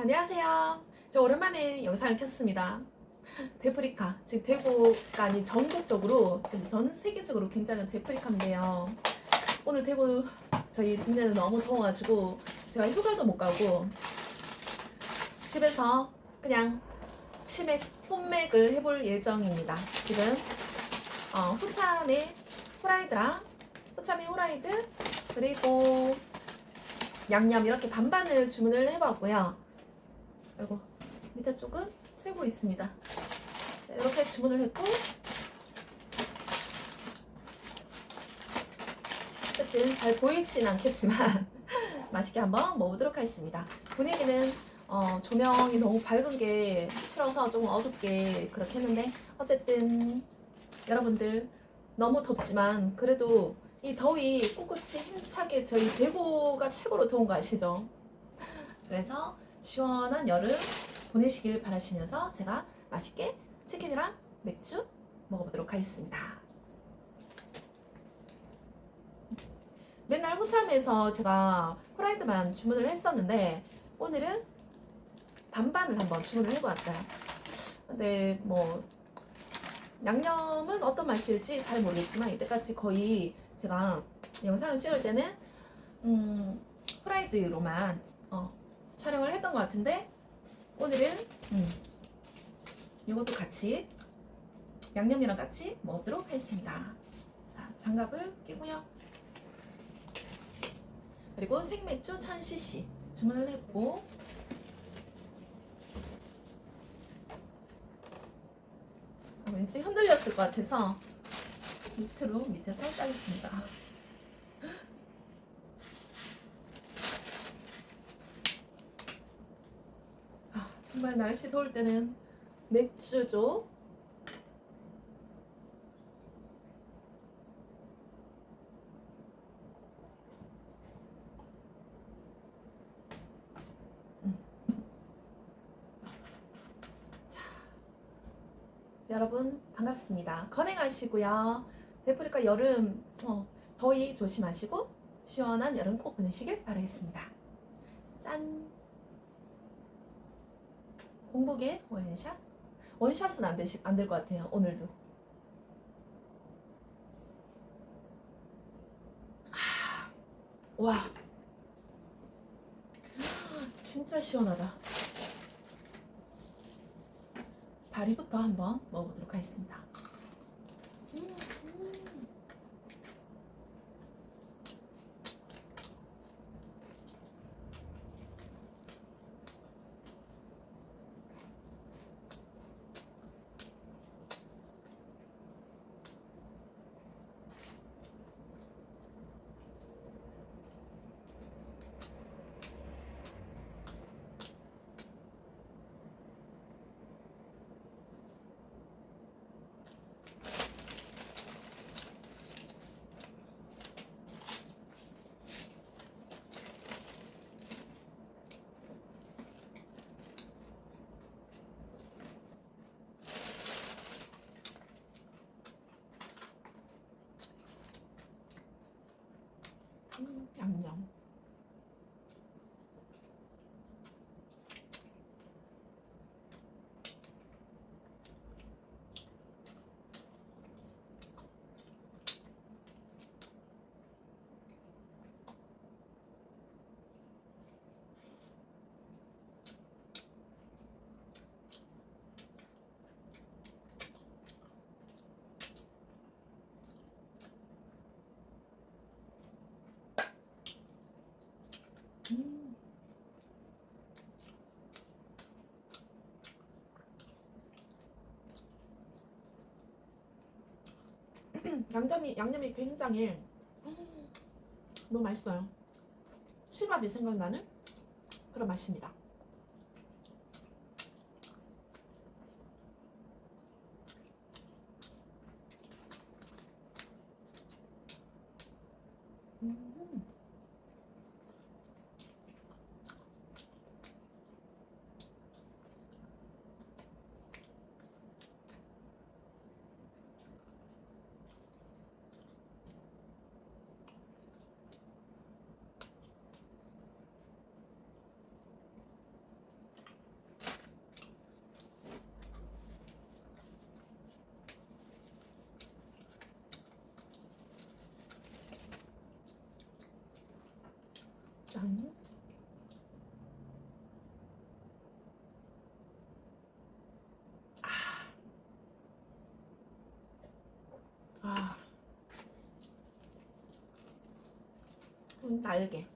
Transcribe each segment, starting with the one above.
안녕하세요. 저 오랜만에 영상을 켰습니다. 데프리카, 즉 대구가 아닌 전국적으로 지금 전 세계적으로 굉장한 데프리카인데요. 오늘 대구 저희 동네는 너무 더워가지고 제가 휴가도 못 가고 집에서 그냥 치맥, 홈맥을 해볼 예정입니다. 지금 어, 후참에 후라이드랑 후참에 후라이드 그리고 양념 이렇게 반반을 주문을 해봤고요. 그리고 밑에 쪽은 세고 있습니다. 자, 이렇게 주문을 했고 어쨌든 잘 보이진 않겠지만 맛있게 한번 먹어보도록 하겠습니다. 분위기는 어, 조명이 너무 밝은 게 싫어서 조금 어둡게 그렇게 했는데 어쨌든 여러분들 너무 덥지만 그래도 이 더위 꿋꿋이 힘차게 저희 대구가 최고로 더운 거 아시죠? 그래서 시원한 여름 보내시길 바라시면서 제가 맛있게 치킨이랑 맥주 먹어보도록 하겠습니다. 맨날 호참에서 제가 프라이드만 주문을 했었는데 오늘은 반반을 한번 주문을 해보았어요. 근데 뭐 양념은 어떤 맛일지 잘 모르겠지만 이때까지 거의 제가 영상을 찍을 때는 음, 프라이드로만 어, 촬영을 했던 것 같은데 오늘은 음, 이것도 같이 양념이랑 같이 먹도록 하겠습니다. 자, 장갑을 끼고요. 그리고 생맥주 1000cc 주문을 했고 아, 왠지 흔들렸을 것 같아서 밑으로 밑에서 짜겠습니다. 아, 정말 날씨 더울 때는 맥주죠. 여러분 반갑습니다. 건행하시고요. 데프리카 여름 어, 더위 조심하시고 시원한 여름 꼭 보내시길 바라겠습니다. 짠. 공복에 원샷? 원샷은 안될 것 같아요. 오늘도. 아, 와. 진짜 시원하다. 다리부터 한번 먹어보도록 하겠습니다. 음, 음. 음, 양념. 음. 양념이 양념이 굉장히 음, 너무 맛있어요. 수밥이 생각나는 그런 맛입니다. 않니? 아. 아. 음, 달게.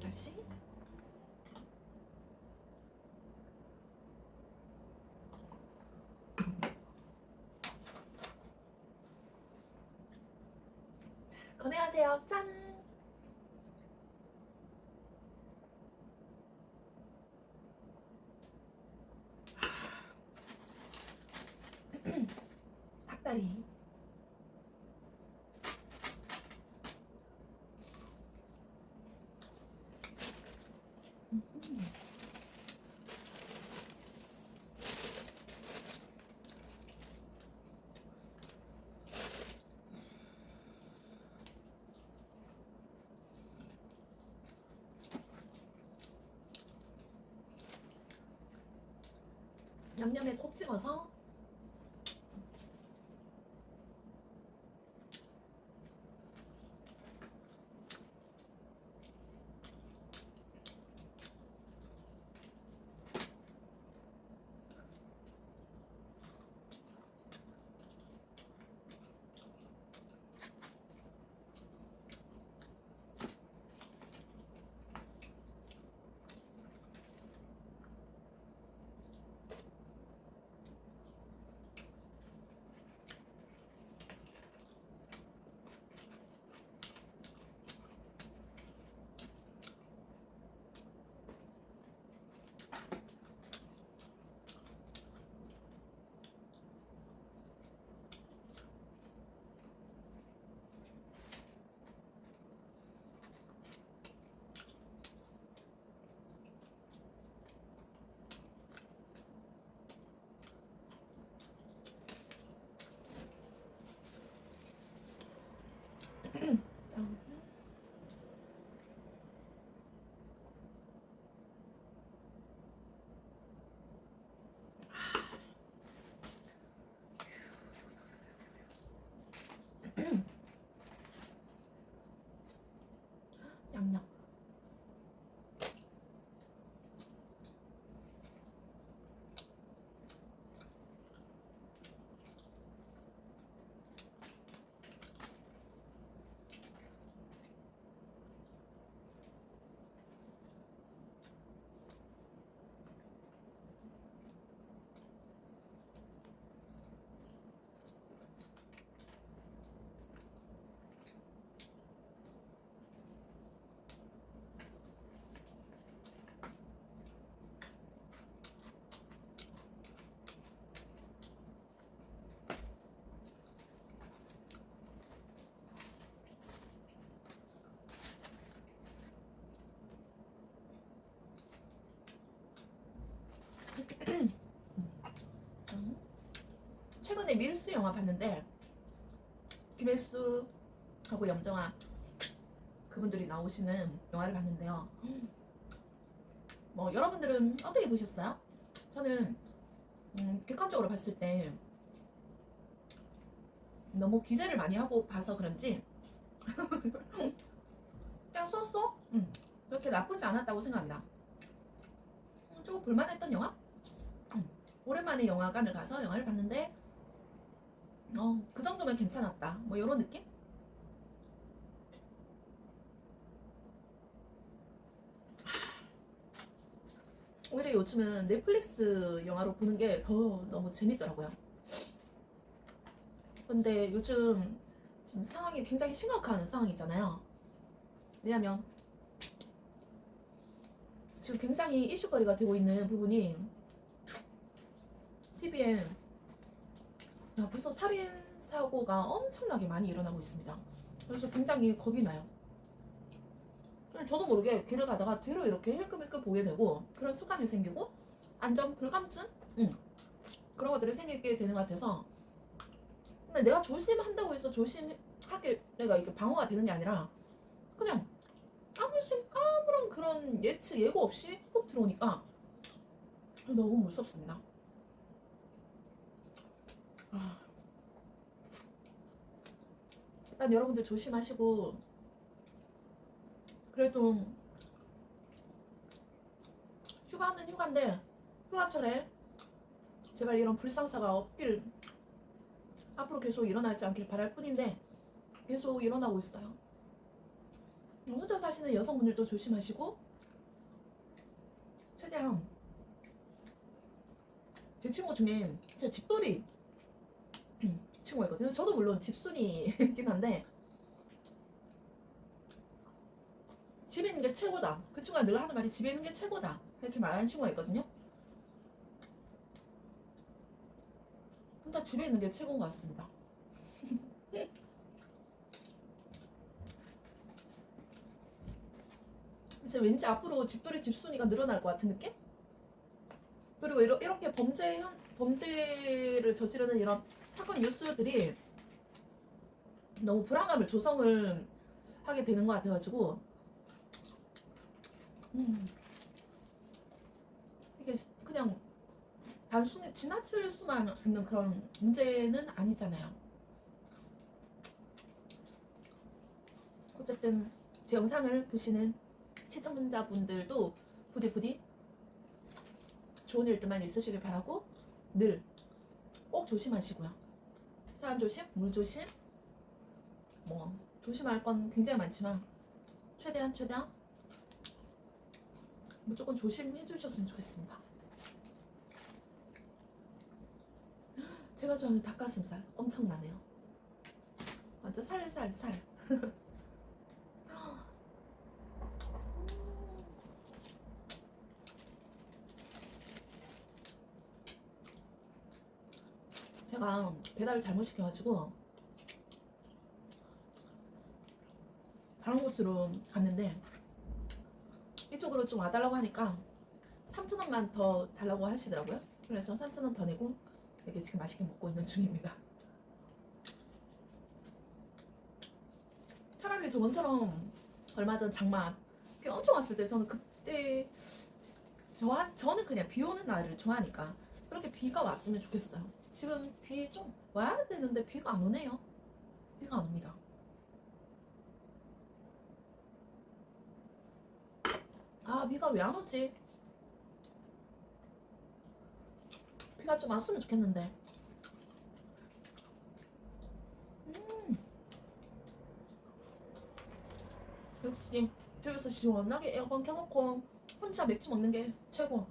다시. 자, 건행하세요. 짠. 닭다리. 양념에 콕 찍어서 최근에 밀수 영화 봤는데 김혜수하고 염정아 그분들이 나오시는 영화를 봤는데요. 뭐 여러분들은 어떻게 보셨어요? 저는 음, 객관적으로 봤을 때 너무 기대를 많이 하고 봐서 그런지 그냥 쏘쏘 음, 그렇게 나쁘지 않았다고 생각합니다. 음, 조금 볼만했던 영화? 음, 오랜만에 영화관을 가서 영화를 봤는데 어, 그 정도면 괜찮았다. 뭐 이런 느낌? 오히려 요즘은 넷플릭스 영화로 보는 게 더 너무 재밌더라고요. 근데 요즘 지금 상황이 굉장히 심각한 상황이잖아요. 왜냐면 지금 굉장히 이슈거리가 되고 있는 부분이 TV에 야, 벌써 살인 사고가 엄청나게 많이 일어나고 있습니다. 그래서 굉장히 겁이 나요. 저도 모르게 길을 가다가 뒤로 이렇게 힐끔힐끔 보게 되고 그런 습관이 생기고 안전 불감증? 응. 그런 것들이 생기게 되는 것 같아서 근데 내가 조심한다고 해서 조심하게 내가 이게 방어가 되는 게 아니라 그냥 아무 생 아무런 그런 예측 예고 없이 훅 들어오니까 너무 무섭습니다. 일단 여러분들 조심하시고 그래도 휴가는 휴가인데 휴가철에 제발 이런 불상사가 없길 앞으로 계속 일어나지 않길 바랄 뿐인데 계속 일어나고 있어요. 혼자 사시는 여성분들도 조심하시고 최대한 제 친구 중에 제 집돌이 친구가 있거든요. 저도 물론 집순이긴 한데 집에 있는 게 최고다. 그 친구가 늘 하는 말이 집에 있는 게 최고다. 이렇게 말하는 친구가 있거든요. 혼자 집에 있는 게 최고인 것 같습니다. 이제 왠지 앞으로 집돌이 집순이가 늘어날 것 같은 느낌? 그리고 이러, 이렇게 범죄 현- 범죄를 저지르는 이런 사건 뉴스들이 너무 불안감을 조성을 하게 되는 것 같아가지고 음. 이게 시- 그냥 단순히 지나칠 수만 있는 그런 문제는 아니잖아요. 어쨌든 제 영상을 보시는 시청자분들도 부디 부디 좋은 일들만 있으시길 바라고 늘 꼭 조심하시고요. 사람 조심, 물 조심, 뭐 조심할 건 굉장히 많지만 최대한 최대한 무조건 조심해 주셨으면 좋겠습니다. 제가 좋아하는 닭가슴살 엄청나네요. 완전 살살살. 제가 배달을 잘못 시켜가지고 다른 곳으로 갔는데 이쪽으로 좀 와달라고 하니까 3,000원만 더 달라고 하시더라고요. 그래서 3,000원 더 내고 이렇게 지금 맛있게 먹고 있는 중입니다. 차라리 저번처럼 얼마 전 장마 비 엄청 왔을 때 저는 그때 저, 저는 그냥 비 오는 날을 좋아하니까 그렇게 비가 왔으면 좋겠어요. 지금 비 좀 와야 되는데 비가 안 오네요. 비가 안 옵니다. 아, 비가 왜 안 오지? 비가 좀 왔으면 좋겠는데. 음. 역시 집에서 시원하게 에어컨 켜놓고 혼자 맥주 먹는 게 최고.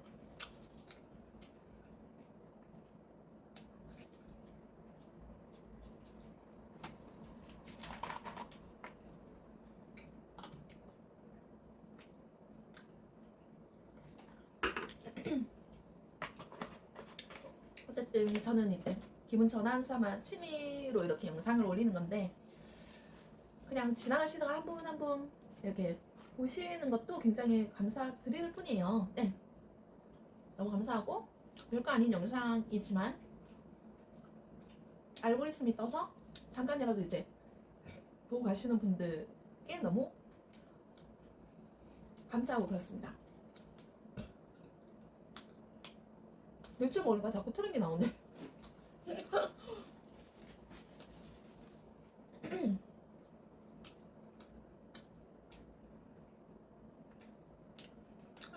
어쨌든 저는 이제 기분 전환 삼아 취미로 이렇게 영상을 올리는 건데 그냥 지나가시다가 한분 한 분 이렇게 보시는 것도 굉장히 감사드릴 뿐이에요. 네. 너무 감사하고 별거 아닌 영상이지만 알고리즘이 떠서 잠깐이라도 이제 보고 가시는 분들께 너무 감사하고 그렇습니다. 맥주 먹으니까 자꾸 트름이 나오네.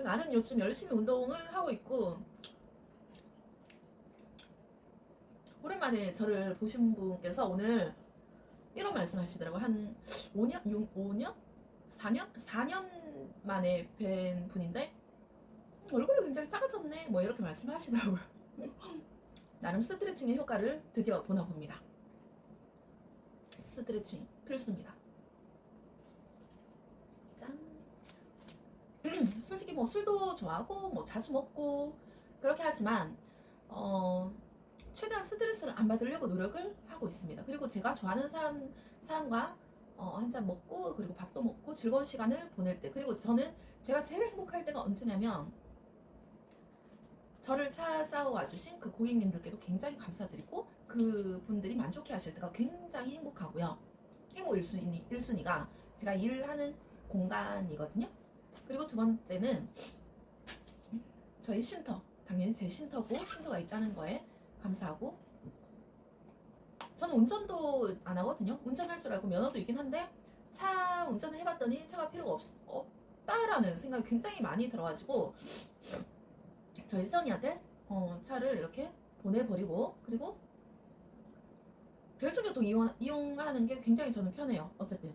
나는 요즘 열심히 운동을 하고 있고 오랜만에 저를 보신 분께서 오늘 이런 말씀 하시더라고요. 한 5년, 6, 5년? 4년? 4년 만에 뵌 분인데 얼굴이 굉장히 작아졌네 뭐 이렇게 말씀하시더라고요. 나름 스트레칭의 효과를 드디어 보나 봅니다. 스트레칭 필수입니다. 짠. 솔직히 뭐 술도 좋아하고 뭐 자주 먹고 그렇게 하지만 어 최대한 스트레스를 안 받으려고 노력을 하고 있습니다. 그리고 제가 좋아하는 사람 사람과 어, 한잔 먹고 그리고 밥도 먹고 즐거운 시간을 보낼 때 그리고 저는 제가 제일 행복할 때가 언제냐면 저를 찾아와 주신 그 고객님들께도 굉장히 감사드리고 그 분들이 만족해 하실 때가 굉장히 행복하고요. 행복 1순위, 1순위가 제가 일하는 공간이거든요. 그리고 두 번째는 저희 쉼터, 당연히 제 쉼터고 쉼터가 있다는 거에 감사하고 저는 운전도 안 하거든요. 운전할 줄 알고 면허도 있긴 한데 차 운전을 해봤더니 차가 필요가 없, 없다라는 생각이 굉장히 많이 들어가지고 저희 써니한테 어, 차를 이렇게 보내버리고 그리고 대중교통 이용, 이용하는 게 굉장히 저는 편해요. 어쨌든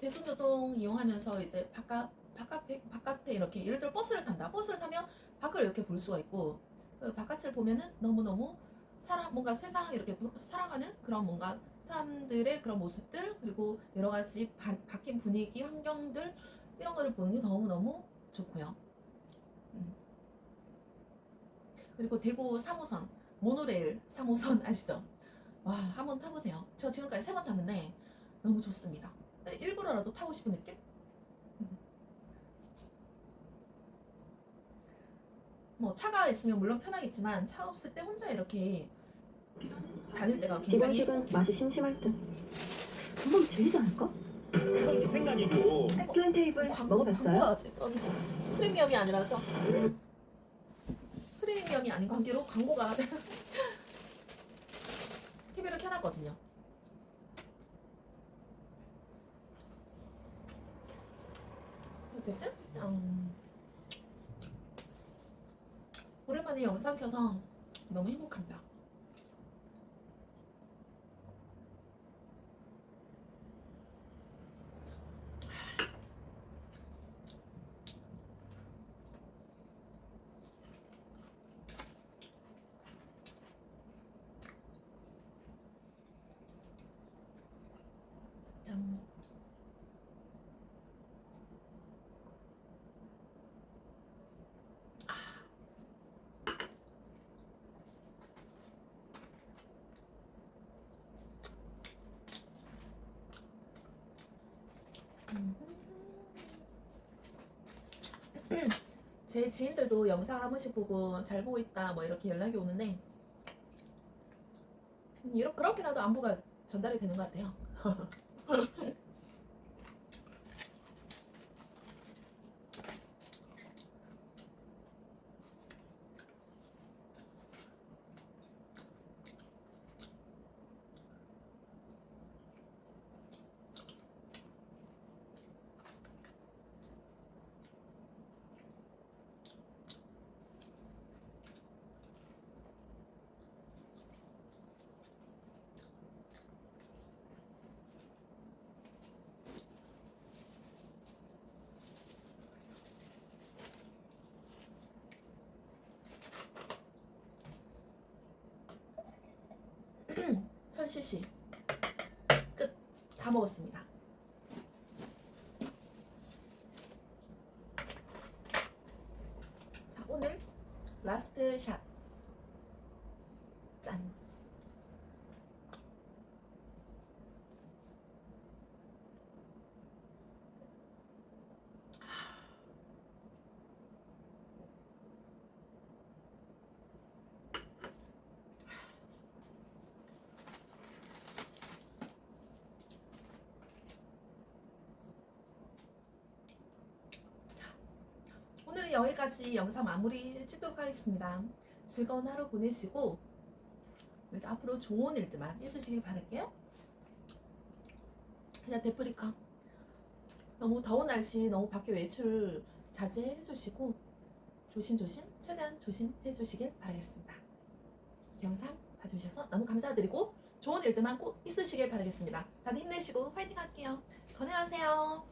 대중교통 이용하면서 이제 바깥 바깥에 바깥에 이렇게 예를 들어 버스를 탄다. 버스를 타면 밖을 이렇게 볼 수가 있고 그 바깥을 보면은 너무 너무 사람 뭔가 세상 이렇게 도- 살아가는 그런 뭔가 사람들의 그런 모습들 그리고 여러 가지 바, 바뀐 분위기 환경들 이런 거를 보는 게 너무 너무 좋고요. 음. 그리고 대구 3호선 모노레일 3호선 아시죠? 와 한번 타보세요. 저 지금까지 세 번 탔는데 너무 좋습니다. 일부러라도 타고 싶은 느낌? 뭐 차가 있으면 물론 편하겠지만 차 없을 때 혼자 이렇게 다닐 때가 굉장히 기본식은 맛이 심심할 듯. 금방 질리지 않을까? 네 생각이고 플랜 테이블 먹어봤어요? 광고가 어쨌든 프리미엄이 아니라서 프리미엄이 아닌 관계로 광고가 TV를 켜놨거든요. 어쨌든 음, 오랜만에 영상 켜서 너무 행복합니다. 짠. 제 지인들도 영상을 한 번씩 보고 잘 보고 있다 뭐 이렇게 연락이 오는데 이렇게 그렇게라도 안부가 전달이 되는 것 같아요. 천 cc 끝. 다 먹었습니다. 자 오늘 라스트 샷 짠. 여기까지 영상 마무리 찍도록 하겠습니다. 즐거운 하루 보내시고 이제 앞으로 좋은 일들만 있으시길 바랄게요. 그냥 데프리카 너무 더운 날씨 너무 밖에 외출 자제해 주시고 조심조심 최대한 조심해 주시길 바라겠습니다. 이 영상 봐주셔서 너무 감사드리고 좋은 일들만 꼭 있으시길 바라겠습니다. 다들 힘내시고 파이팅 할게요. 건강하세요.